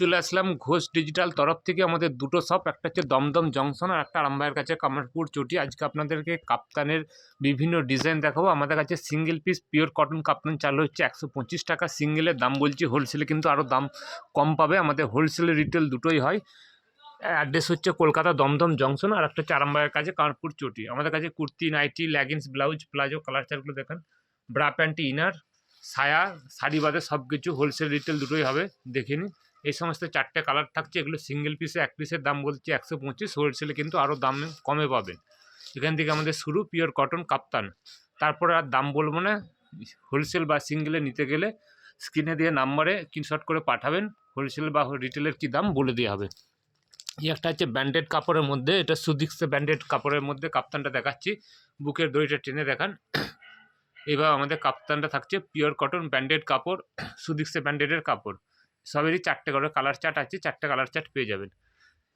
চলে আসলাম ঘোষ ডিজিটাল তরফ থেকে। আমাদের দুটো শপ একটা হচ্ছে দমদম জংশন আর একটা আরামবাগের কাছে কামারপুর চটি। আজকে আপনাদেরকে কাপ্তানের বিভিন্ন ডিজাইন দেখাবো। আমাদের কাছে single piece pure cotton kaftan চালু হচ্ছে একশো পঁচিশ টাকা। সিঙ্গেলের দাম বলছি হোলসেলে কিন্তু আরও দাম কম পাবে। আমাদের হোলসেল রিটেল দুটোই হয়। অ্যাড্রেস হচ্ছে কলকাতা দমদম জংশন আর একটা হচ্ছে আরামবাগের কাছে কামারপুর চটি। আমাদের কাছে kurti, nighty leggings blouse palazzo colour চার্টগুলো দেখেন। ব্রা প্যান্ট ইনার সায়া, শাড়ি বাদে সব কিছু হোলসেল রিটেল দুটোই হবে। দেখে নিন এই সমস্ত চারটে কালার থাকছে, এগুলো সিঙ্গেল পিসে এক পিসের দাম বলছে একশো পঁচিশ হোলসেলে কিন্তু আরও দাম কমে পাবেন। এখান থেকে আমাদের শুরু পিওর কটন কাপ্তান। তারপরে আর দাম বলব না হোলসেল বা সিঙ্গেলে নিতে গেলে স্ক্রিনে দিয়ে নাম্বারে স্ক্রিনশট করে পাঠাবেন হোলসেল বা রিটেলের কী দাম বলে দেওয়া হবে। একটা হচ্ছে ব্যান্ডেড কাপড়ের মধ্যে, এটা সুদিক্সে ব্যান্ডেড কাপড়ের মধ্যে কাপ্তানটা দেখাচ্ছি। বুকের দড়িটা টেনে দেখান। এবার আমাদের কাপ্তানটা থাকছে পিওর কটন ব্যান্ডেড কাপড় সুদিক্সে ব্যান্ডেডের কাপড়। সবেরই চারটে করে কালার চার্ট আছে, চারটে কালার চার্ট পেয়ে যাবেন।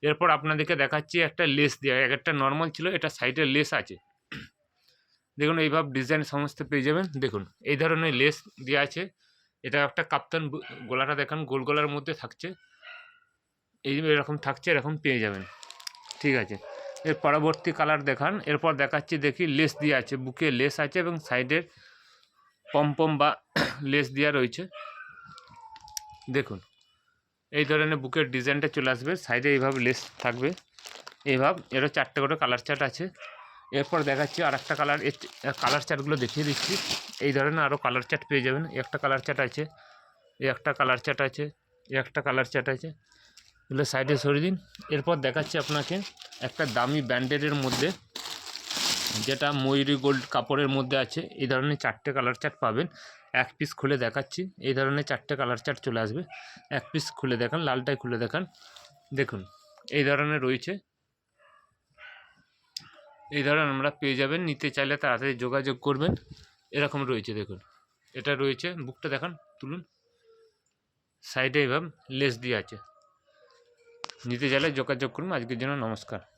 এরপর আপনাদেরকে দেখাচ্ছি একটা লেস দেওয়া এক একটা নর্মাল ছিল, এটা সাইডে লেস আছে। দেখুন, এইভাবে ডিজাইন সমস্ত পেয়ে যাবেন। দেখুন, এই ধরনের লেস দেওয়া আছে। এটা একটা কাপ্তান গোলাটা দেখান, গোল গলার মধ্যে থাকছে। এই এরকম থাকছে, এরকম পেয়ে যাবেন। ঠিক আছে। এর পরবর্তী কালার দেখান। এরপর দেখাচ্ছি, দেখি লেস দিয়ে আছে। বুকে লেস আছে এবং সাইডের পম্পম বা লেস দেওয়া রয়েছে। দেখুন, এই ধরনের বুকের ডিজাইনটা চলে আসবে সাইডে এইভাবে লেস থাকবে। এইভাবে, এরও চারটে করে কালার চার্ট আছে। এরপর দেখাচ্ছি আর একটা কালার কালার চার্টগুলো দেখিয়ে দিচ্ছি। এই ধরনের আরও কালার চার্ট পেয়ে যাবেন। একটা কালার চার্ট আছে একটা কালার চার্ট আছে একটা কালার চার্ট আছে। এগুলো সাইডে সরিয়ে দিন। এরপর দেখাচ্ছি আপনাকে একটা দামি ব্যান্ডেডের মধ্যে যেটা ময়ূরী গোল্ড কাপড়ের মধ্যে আছে, এই ধরনের চারটে কালার চার্ট পাবেন। এক পিস খুলে দেখাচ্ছি, এই ধরনের চারটে কালার চার্ট চলে আসবে। এক পিস খুলে দেখান, লালটাই খুলে দেখান। দেখুন, এই ধরনের রয়েছে। এই ধরনের আমরা পেয়ে যাবেন, নিতে চাইলে তাড়াতাড়ি যোগাযোগ করবেন। এরকম রয়েছে, দেখুন। এটা রয়েছে, বুকটা দেখান, তুলুন। সাইডে এভাবে লেস দিয়ে আছে। নিতে চাইলে যোগাযোগ করুন, আজকের জন্য নমস্কার।